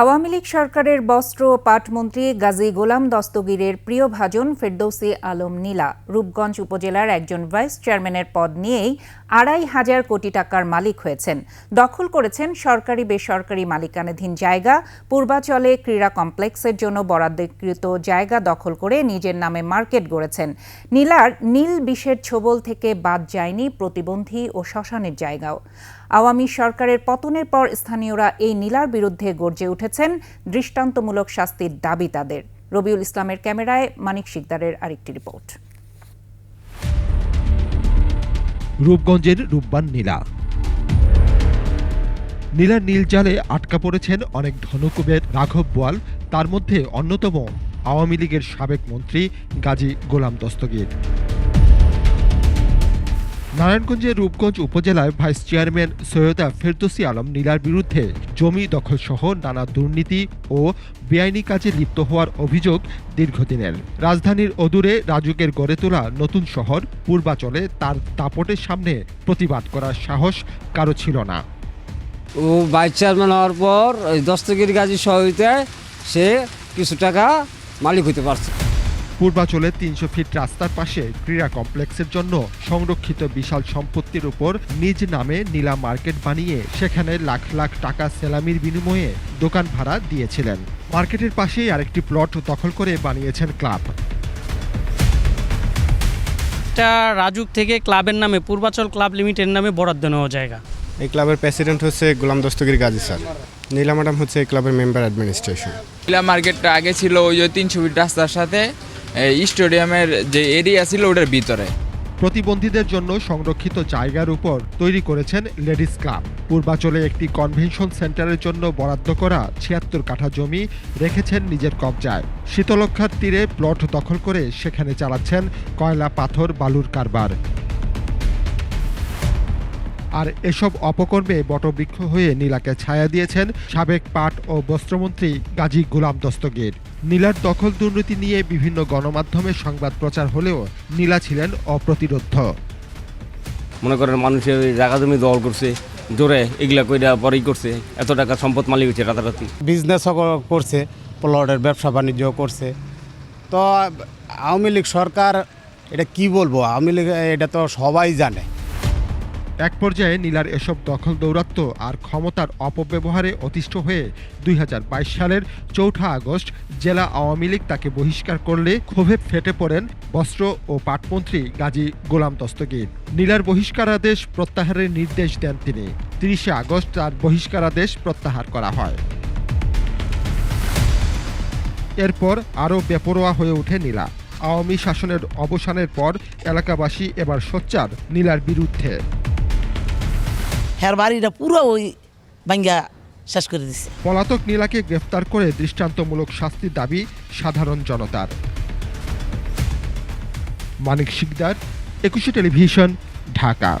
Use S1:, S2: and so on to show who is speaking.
S1: আওয়ামী লীগ সরকারের বস্ত্র ও পাটমন্ত্রী গাজী গোলাম দস্তগীরের প্রিয় ভাজন ফেরদৌসি আলম নীলা। রূপগঞ্জ উপজেলার একজন ভাইস চেয়ারম্যানের পদ নিয়েই আড়াই হাজার কোটি টাকার মালিক হয়েছেন। দখল করেছেন সরকারি বেসরকারি মালিকানাধীন জায়গা, পূর্বাচলে ক্রীড়া কমপ্লেক্সের জন্য বরাদ্দকৃত জায়গা দখল করে নিজের নামে মার্কেট গড়েছেন। নীলার নীল বিষের ছোবল থেকে বাদ যায়নি প্রতিবন্ধী ও শ্মশানের জায়গাও। আওয়ামী সরকারের পতনের পর স্থানীয়রা এই নীলার বিরুদ্ধে গর্জে উঠেছেন দৃষ্টান্তমূলক শাস্তির দাবি তাদের। রবিউল ইসলামের ক্যামেরায় মানিক শিকদারের আরেকটি রিপোর্ট।
S2: রূপগঞ্জের রূপবান নীলা। নীলার নীল জালে আটকা পড়েছেন অনেক ধনকুবের রাঘব বোয়াল, তার মধ্যে অন্যতম আওয়ামী লীগের সাবেক মন্ত্রী গাজী গোলাম দস্তগীর। নারায়ণগঞ্জের রূপগঞ্জ উপজেলায় ভাইস চেয়ারম্যান সৈয়দা ফেরদৌসি আলম নীলার বিরুদ্ধে জমি দখল দখলসহ নানা দুর্নীতি ও বেআইনি কাজে লিপ্ত হওয়ার অভিযোগ দীর্ঘদিনের। রাজধানীর অদূরে রাজুকের গড়ে তোলা নতুন শহর পূর্বাচলে তার দাপটের সামনে প্রতিবাদ করার সাহস কারও ছিল না।
S3: ও ভাইস চেয়ারম্যান হওয়ার পর দস্তগির গাজী সহযোগিতায় সে কিছু টাকা মালিক হতে পারছে।
S2: পূর্বাচলে তিনশো ফিট রাস্তার পাশে ক্রীড়া কমপ্লেক্সের জন্য সংরক্ষিত বিশাল সম্পত্তির উপর নিজ নামে নীলা মার্কেট বানিয়ে সেখানে লাখ লাখ টাকা সেলামির বিনিময়ে দোকান ভাড়া দিয়েছিলেন। মার্কেটের পাশেই আরেকটি প্লট দখল করে বানিয়েছেন ক্লাব।
S4: এটা রাজুক থেকে ক্লাবের নামে পূর্বাচল ক্লাব লিমিটেড নামে বরাদ্দ নেওয়া জায়গা।
S5: এই ক্লাবের প্রেসিডেন্ট হচ্ছে গোলাম দস্তগির গাজী স্যার। নীলা ম্যাডাম হচ্ছে এই ক্লাবের মেম্বার অ্যাডমিনিস্ট্রেশন।
S6: নীলা মার্কেটটা আগে ছিল ওই যে তিনশো ফিট রাস্তার সাথে স্টেডিয়ামের যে এরিয়া ছিল ওটার ভিতরে।
S2: প্রতিবন্ধীদের জন্য সংরক্ষিত জায়গার উপর তৈরি করেছেন লেডিস ক্লাব। পূর্বাচলে একটি কনভেনশন সেন্টারের জন্য বরাদ্দ করা ছিয়াত্তর কাঠা জমি রেখেছেন নিজের কবজায়। শীতলক্ষার তীরে প্লট দখল করে সেখানে চালাচ্ছেন কয়লা পাথর বালুর কারবার। আর এসব অপকর্মে বটবৃক্ষ হয়ে নীলাকে ছায়া দিয়েছেন সাবেক পাট ও বস্ত্রমন্ত্রী গাজী গোলাম দস্তগীর। নীলার দখল দুর্নীতি নিয়ে বিভিন্ন গণমাধ্যমে সংবাদ প্রচার হলেও নীলা ছিলেন অপ্রতিরোধ
S3: মনে করেন মানুষের ওই জায়গা জমি দল করছে জোরে এগুলা কইরা পরেই করছে এত টাকা সম্পদ মালিক হচ্ছে রাতারাতি।
S5: বিজনেসও করছে প্লটের ব্যবসা বাণিজ্য করছে। তো আওয়ামী লীগ সরকার এটা কি বলব? আওয়ামী লীগ এটা তো সবাই জানে।
S2: এক পর্যায়ে নীলার এসব দখল দৌরাত্ম্য আর ক্ষমতার অপব্যবহারে অতিষ্ঠ হয়ে দুই হাজার বাইশ সালের চৌঠা আগস্ট জেলা আওয়ামী লীগ তাকে বহিষ্কার করলে ক্ষোভে ফেটে পড়েন বস্ত্র ও পাটমন্ত্রী গাজী গোলাম দস্তগীর। নীলার বহিষ্কারাদেশ প্রত্যাহারের নির্দেশ দেন তিনি। তিরিশে আগস্ট তার বহিষ্কারাদেশ প্রত্যাহার করা হয়। এরপর আরও বেপরোয়া হয়ে ওঠে নীলা। আওয়ামী শাসনের অবসানের পর এলাকাবাসী এবার সোচ্চার নীলার বিরুদ্ধে।
S7: হ্যার বাড়িটা পুরো ওই বাঙ্গা শেষ করে দিচ্ছে
S2: পলাতক নীলাকে গ্রেফতার করে দৃষ্টান্তমূলক শাস্তির দাবি সাধারণ জনতার। মানিক শিকদার, একুশে টেলিভিশন, ঢাকা।